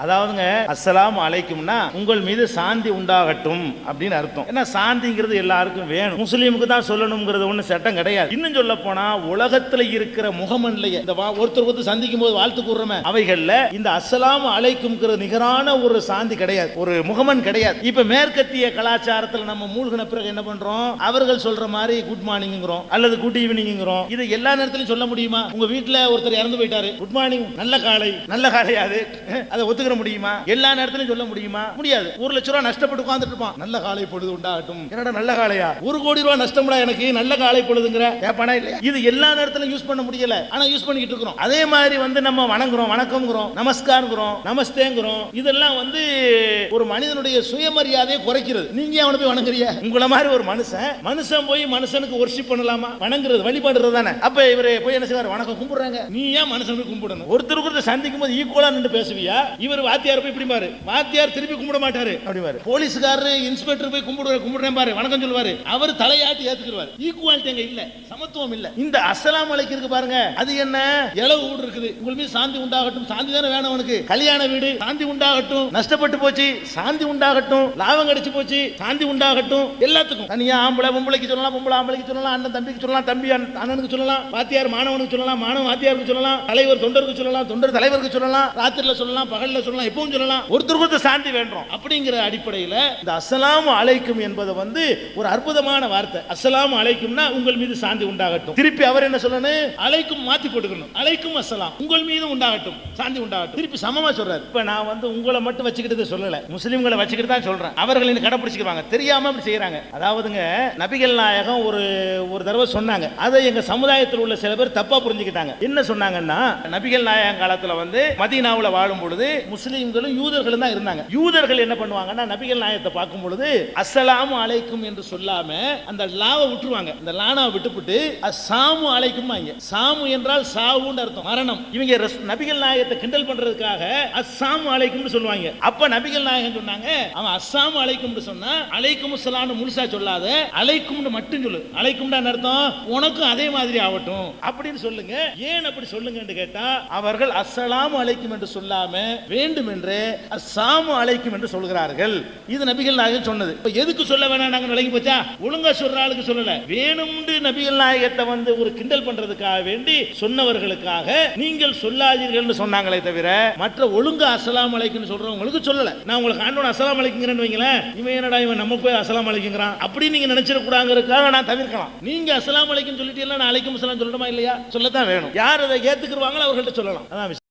அதாவதுங்க அஸ்லாம் அழைக்கும்னா உங்கள் மீது சாந்தி உண்டாகட்டும் அப்படின்னு அர்த்தம். ஏன்னா சாந்திங்கிறது எல்லாருக்கும் வேணும். முஸ்லீமுக்கு தான் சொல்லணுங்கிறது ஒண்ணு சட்டம் கிடையாது. இன்னும் சொல்ல போனா உலகத்துல இருக்கிற முகமன்லையே இந்த வா- ஒருத்தர் ஒருத்தர் சந்திக்கும் போது வாழ்த்து கூறுறமே அவைகள்ல இந்த அஸ்லாம் அலைக்கும்ங்கிற நிகரான ஒரு சாந்தி கிடையாது. ஒரு முகமன் கிடையாது. இப்ப மேற்கத்திய கலாச்சாரத்துல நம்ம மூழ்கின பிறகு என்ன பண்றோம்? அவர்கள் சொல்ற மாதிரி குட் மார்னிங்கிறோம் அல்லது குட் ஈவினிங்கிறோம் இது எல்லா நேரத்திலும் சொல்ல முடியுமா? உங்க வீட்டுல ஒருத்தர் இறந்து போயிட்டாரு. குட் மார்னிங் நல்ல காலை. நல்ல காலையாது அதை. அதை ஒத்துக்கிற முடியுமா? எல்லா நேரத்திலும் சொல்ல முடியுமா? முடியாது. ஒரு லட்ச ரூபா நஷ்டப்பட்டு உட்கார்ந்துட்டு இருப்பான். நல்ல காலை பொழுது உண்டாகட்டும். என்னடா நல்ல காலையா ஒரு கோடி ரூபா நஷ்டம்டா எனக்கு. நல்ல காலை பொழுதுங்கிற. ஏப்பாடா இல்லையா? இது எல்லா நேரத்திலும் யூஸ் பண்ண முடியல. ஆனா யூஸ் பண்ணிக்கிட்டு இருக்கிறோம். அதே மாதிரி வந்து நம்ம வணங்குறோம். வணக்கம்ங்கிறோம். நமஸ்காரங்கிறோம் நமஸ்தேங்கிறோம். இதெல்லாம் வந்து ஒரு மனிதனுடைய சுயமரியாதையை குறைக்கிறது. நீங்க அவனை போய் வணங்குறிய உங்கள மாதிரி ஒரு மனுஷன் மனுஷன் போய் மனுஷனுக்கு ஒர்ஷிப் பண்ணலாமா? வணங்குறது வழிபாடுறது தானே. அப்ப இவரு போய் என்ன செய்வார்? வணக்கம் கும்பிடுறாங்க. நீ ஏன் மனுஷன் கும்பிடணும்? ஒருத்தருக்கு ஒருத்தர் சந்திக்கும் போது ஈக்குவலா நின்று பேசுவியா? இவர் வாத்தியார் போய் இப்படி பாரு வாத்தியார் திருப்பி கும்பிட மாட்டாரு. அப்படிமாரு போலீஸ்காரரு இன்ஸ்பெக்டர் போய் கும்பிடுற கும்பிடுறேன் பாரு வணக்கம் சொல்லுவாரு. அவர் தலையாட்டி ஏத்துக்குருவாரு ஈக்குவாலிட்டி அங்க இல்ல சமத்துவம் இல்ல. இந்த அஸ்ஸலாமு அலைக்கும் இருக்கு பாருங்க. அது என்ன? இளவு வீடு இருக்குது. உங்கள் மீது சாந்தி உண்டாகட்டும். சாந்தி தானே வேணும் அவனுக்கு. கல்யாண வீடு சாந்தி உண்டாகட்டும். நஷ்டப்பட்டு போச்சு சாந்தி உண்டாகட்டும். லாபம் கிடைச்சு போச்சு சாந்தி உண்டாகட்டும். எல்லாத்துக்கும். தனியா ஆம்பளை பொம்பளைக்கு சொல்லலாம் பொம்பளை ஆம்பளைக்கு சொல்லலாம் அண்ணன் தம்பிக்கு சொல்லலாம் தம்பி அண்ணன் அண்ணனுக்கு சொல்லலாம் வாத்தியார் மாணவனுக்கு சொல்லலாம் மாணவன் வாத்தியாருக்கு சொல்லலாம் தலைவர் தொண்டருக்கு சொல்லலாம் தொண்டர் தலைவருக்கு சொல்லலாம் ராத்திரில சொல்லலாம் பகல்ல சொல்லலாம் எப்பவும் சொல்லலாம். ஒருத்தருக்கு ஒருத்தர் சாந்தி வேண்டும் அப்படிங்கிற அடிப்படையில் இந்த அஸ்ஸலாமு அலைக்கும் என்பது வந்து ஒரு அற்புதமான வார்த்தை. அஸ்ஸலாமு அலைக்கும்னா உங்கள் மீது சாந்தி உண்டாகட்டும். திருப்பி அவர் என்ன சொல்லணும்? அலைக்கும் மாத்தி போட்டுக்கணும். அலைக்கும் அஸ்ஸலாம். உங்கள் மீது உண்டாகட்டும். சாந்தி உண்டாகட்டும். திருப்பி சமமா சொல்றாரு. இப்ப நான் வந்து உங்களை மட்டும் வச்சுக்கிட்டு சொல்லல. முஸ்லிம்களை வச்சுக்கிட்டு தான் சொல்றேன். அவர்கள் இந்த கடைபிடிச்சுக்குவாங்க தெரியாம அப்படி செய்யறாங்க அதாவதுங்க நபிகள் நாயகம் ஒரு ஒரு தடவை சொன்னாங்க. அதை எங்க சமுதாயத்தில் உள்ள சில பேர் தப்பா புரிஞ்சுக்கிட்டாங்க. என்ன சொன்னாங்கன்னா நபிகள் நாயகம் காலத்துல வந்து மதீனாவுல வாழும் பொழுது முஸ்லீம்களும் யூதர்களும் தான் இருந்தாங்க. யூதர்கள் என்ன பண்ணுவாங்கன்னா நபிகள் நாயத்தை பார்க்கும் பொழுது அஸ்ஸலாமு அலைக்கும் என்று சொல்லாம அந்த லாவை விட்டுருவாங்க. அந்த லானாவை விட்டுப்புட்டு சாமு அலைக்கும் சாமு என்றால் சாவுன்னு அர்த்தம் மரணம். இவங்க நபிகள் நாயகத்தை கிண்டல் பண்றதுக்காக அஸ்ஸாமு அலைக்கும்னு சொல்லுவாங்க. அப்ப நபிகள் நாயகம் சொன்னாங்க அவன் அஸ்ஸாமு அலைக்கும்னு சொன்னா அலைக்கும் சலான்னு முழுசா சொல்லாத அலைக்கும்னு மட்டும் சொல்லு. அலைக்கும்டா அர்த்தம்? உனக்கும் அதே மாதிரி ஆகட்டும். அப்படின்னு சொல்லுங்க. ஏன் அப்படி சொல்லுங்கன்னு கேட்டா அவர்கள் அஸ்ஸலாமு அலைக்கும் என்று சொல்லாம வேண்டும் என்று அஸ்ஸாமு அலைக்கும் என்று சொல்கிறார்கள். இது நபிகள் நாயகம் சொன்னது. இப்போ எதுக்கு சொல்ல வேணாம்? நாங்கள் விலகி போச்சா? ஒழுங்கா சொல்ற ஆளுக்கு சொல்லல. வேணும்னு நபிகள் நாயகத்தை வந்து ஒரு கிண்டல் பண்றதுக்காக வேண்டி சொன்னவர்களுக்காக நீங்கள் சொல்லாதீர்கள்னு சொன்னாங்களே தவிர மற்ற ஒழுங்கா அசலாம் அலைக்குன்னு சொல்றவங்களுக்கு சொல்லல. நான் உங்களுக்கு ஆண்டோன் அசலாம் அலைக்குங்கிறேன்னு வைங்களேன். இவன் என்னடா இவன் நம்ம போய் அசலாம் அலைக்குங்கிறான்? அப்படி நீங்க நினைச்சிடக்கூடாங்கிறதுக்காக நான் தவிர்க்கலாம். நீங்க அசலாம் அலைக்கும் சொல்லிட்டீங்களா? நான் அலைக்கும் அசலாம் சொல்லணுமா இல்லையா? சொல்லத்தான் வேணும். யார் அதை ஏத்துக்குருவாங்களோ அவர்கள்ட்ட சொல்லலாம். அதான் விஷயம்.